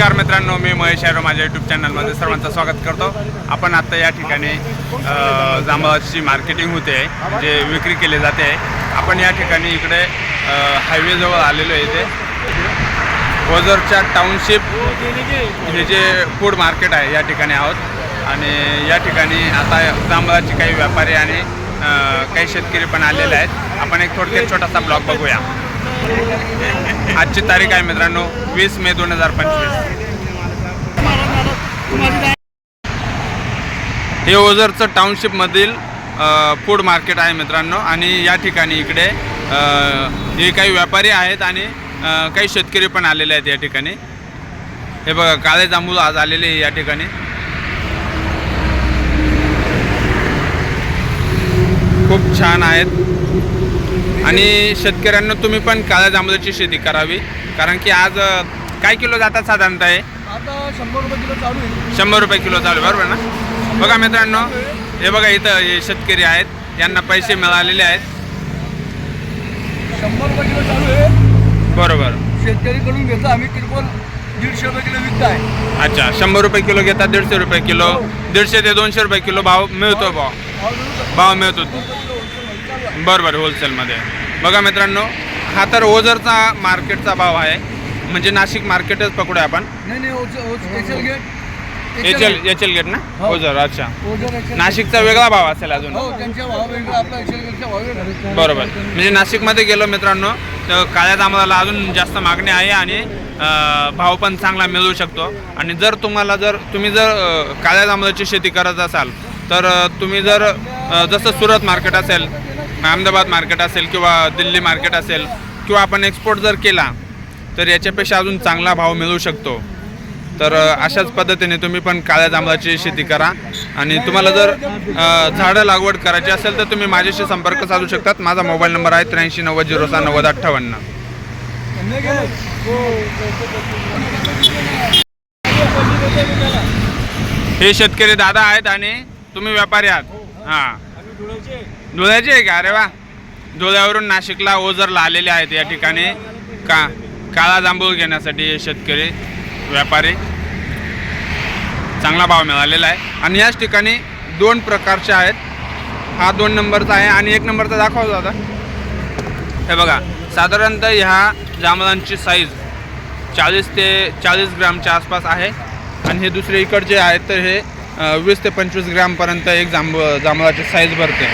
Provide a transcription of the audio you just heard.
नमस्कार मित्रांनो मी महेश यारो माझ्या यूट्यूब चॅनलमध्ये सर्वांचं स्वागत करतो. आपण आत्ता या ठिकाणी अ, जांभळाची मार्केटिंग होते जे विक्री केली जाते. आपण या ठिकाणी इकडे हायवेजवळ आलेलो आहे इथे. ओझरच्या टाउनशिप हे जे फूड मार्केट आहे या ठिकाणी आहोत. आणि या ठिकाणी आता जांभळाचे काही व्यापारी आणि काही शेतकरी पण आलेले आहेत. आपण एक थोडक्यात छोटासा ब्लॉग बघूया. आजची तारीख आहे मित्रांनो वीस मे दोन हजार पंचवीस. हे ओझरचं टाउनशिपमधील फूड मार्केट आहे मित्रांनो आणि या ठिकाणी इकडे हे काही व्यापारी आहेत आणि काही शेतकरी पण आलेले आहेत या ठिकाणी. हे बघा काळे जांभूळ आज आलेले या ठिकाणी. खूप छान आहेत. आणि शेतकऱ्यांना तुम्ही पण काळ्या जांभळाची शेती करावी. कारण की आज काय किलो जातात साधारणतः हे? आता शंभर रुपये किलो चालू आहे. शंभर रुपये किलो चालू आहे, बरोबर ना? बघा मित्रांनो हे बघा इथं हे शेतकरी आहेत यांना पैसे मिळालेले आहेत. शंभर रुपये किलो चालू आहे. बरोबर. शेतकरीकडून घेतो आम्ही किरकोळ दीडशे रुपये किलो विकताय. अच्छा शंभर रुपये किलो घेतात दीडशे रुपये किलो. दीडशे ते दोनशे रुपये किलो भाव मिळतो भाव. भाव शकतो. भाव मिळतो आहे. बरोबर होलसेलमध्ये बघा मित्रांनो हा तर ओझरचा मार्केटचा भाव आहे. म्हणजे नाशिक मार्केटच पकडूया आपण. नाही नाही ओझ- ओझ- excel gate H L H L gate ना? हो. ओझर अच्छा. ओझर नाशिकचा वेगळा भाव असेल अजून. हो त्यांच्या भाव वेगळा आपला एक्सेल गेटचा भाव वेगळा. बरोबर. म्हणजे नाशिकमध्ये गेलो मित्रांनो तर काळ्या तांदळाला अजून जास्त मागणी आहे आणि अं, भाव पण चांगला मिळू शकतो. आणि जर तुम्हाला जर तुम्ही जर अं, काळ्या तांदळाची शेती करत असाल तर अं, तुम्ही जर अं, जसं सुरत मार्केट असेल अहमदाबाद मार्केट असेल किंवा दिल्ली मार्केट असेल किंवा आपण एक्सपोर्ट जर केला तर याच्यापेक्षा अजून चांगला भाव मिळू शकतो. तर अशाच पद्धतीने तुम्ही पण काळ्या जांभळाची शेती करा. आणि तुम्हाला जर झाडं लागवड करायची असेल तर तुम्ही माझ्याशी संपर्क साधू शकतात. माझा मोबाईल नंबर आहे त्र्याऐंशी नव्वद झिरो सहा नव्वद अठ्ठावन्न. हे शेतकरी दादा आहेत आणि तुम्ही व्यापारी आहात. हां. धुळ्याचे आहे का? अरे वा. धुळ्यावरून नाशिकला ओझरला आलेले आहेत या ठिकाणी. का? काळा जांभूळ घेण्यासाठी शेतकरी व्यापारी. चांगला भाव मिळालेला आहे. आणि याच ठिकाणी दोन प्रकारचे आहेत. हा दोन नंबरचा आहे आणि एक नंबरचा दाखवतो आता. हे बघा साधारणतः ह्या जांभळांची साईज चाळीस ते चाळीस ग्रामच्या आसपास आहे. आणि हे दुसरे इकडचे आहेत तर हे वीस ते पंचवीस ग्रामपर्यंत एक जांभ जांभळाची साईज भरते.